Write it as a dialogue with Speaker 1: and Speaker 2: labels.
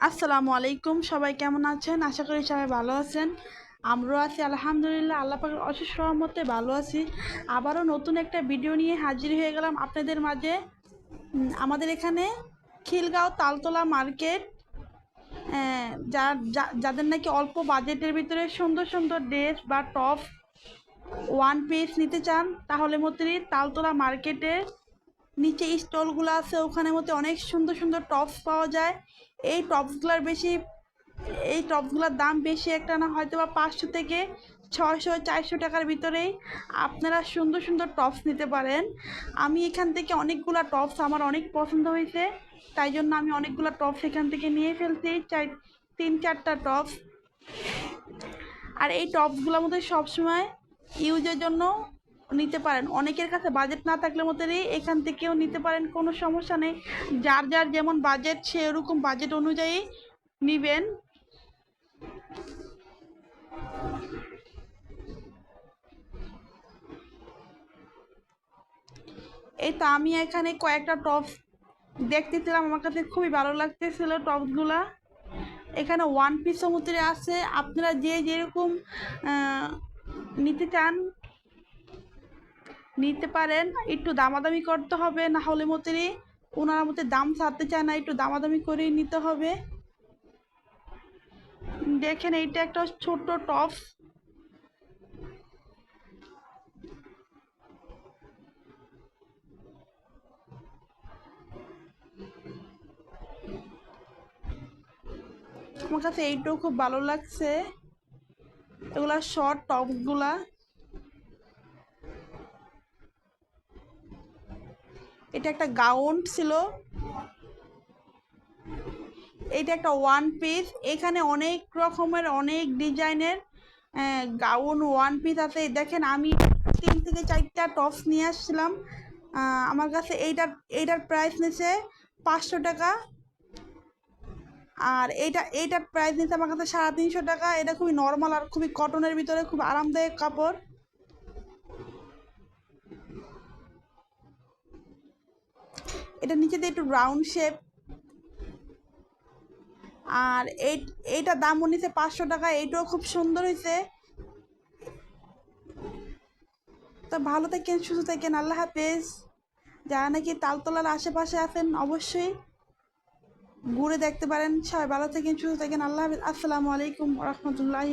Speaker 1: আসসালামু আলাইকুম সবাই কেমন আছেন? আশা করি সবাই ভালো আছেন। আমরাও আছি আলহামদুলিল্লাহ আল্লাহ পাকের অশেষ রহমতে ভালো আছি। আবারও নতুন একটা ভিডিও নিয়ে হাজির হয়ে গেলাম আপনাদের মাঝে। আমাদের এখানে খিলগাঁও তালতলা মার্কেট। আহ, যা যা- যাদের নাকি অল্প বাজেটের ভিতরে সুন্দর সুন্দর ড্রেস বা টপ ওয়ান পিস নিতে চান তাহলে মতোই তালতলা মার্কেটে নিচে স্টলগুলো আছে ওখানে মধ্যে অনেক সুন্দর সুন্দর টপস পাওয়া যায়। এই টপসগুলোর বেশি, এই টপসগুলোর দাম বেশি একটা না হয়তো বা পাঁচশো থেকে ছয়শো, চারশো টাকার ভিতরেই আপনারা সুন্দর সুন্দর টপস নিতে পারেন। আমি এখান থেকে অনেকগুলো টপস আমার অনেক পছন্দ হয়েছে, তাই জন্য আমি অনেকগুলো টপস এখান থেকে নিয়ে ফেলছি চাই তিন চারটা টপস আর এই টপসগুলোর মধ্যে সবসময় ইউজের জন্য নিতে পারেন। অনেকের কাছে বাজেট না থাকলে মতোই এখান থেকেও নিতে পারেন, কোনো সমস্যা নেই। যার যার যেমন বাজেট সে ওরকম বাজেট অনুযায়ী নিবেন। এই তো আমি এখানে কয়েকটা টপস দেখতেছিলাম আমার কাছে খুবই ভালো লাগতেছিল টপসগুলা এখানে ওয়ান পিস সমুদ্রে আছে। আপনারা যে যেরকম নিতে চান নিতে পারেন, একটু দামাদামি করতে হবে, না হলে মতোই ওনার মধ্যে দাম ছাড়তে চায় না, একটু দামাদামি করেই নিতে হবে। দেখেন এইটা একটা ছোট্ট টপস। আমার কাছে এইটাও খুব ভালো লাগছে। এগুলা শর্ট টপগুলা এটা একটা গাউন ছিল। এটা একটা ওয়ান পিস এখানে অনেক রকমের, অনেক ডিজাইনের গাউন ওয়ান পিস আছে। দেখেন, আমি তিন থেকে চারটা টপস নিয়ে আসছিলাম। আমার কাছে এইটার এইটার প্রাইস নিছে পাঁচশো টাকা। আর এইটা, এইটার প্রাইস নিচ্ছে আমার কাছে সাড়ে তিনশো টাকা। এটা খুবই নর্মাল আর খুবই কটনের ভিতরে খুব আরামদায়ক কাপড়। এটা নিচেতে একটু রাউন্ড শেপ আর এই এইটার দামও নিচ্ছে পাঁচশো টাকা, এইটাও খুব সুন্দর হয়েছে তো ভালো থাকেন, সুস্থ থাকেন, আল্লাহ হাফেজ। যারা নাকি তালতলার আশেপাশে আছেন, অবশ্যই ঘুরে দেখতে পারেন। সবাই ভালো থাকেন, সুস্থ থাকেন, আল্লাহ হাফেজ। আসসালামু আলাইকুম রহমতুল্লাহি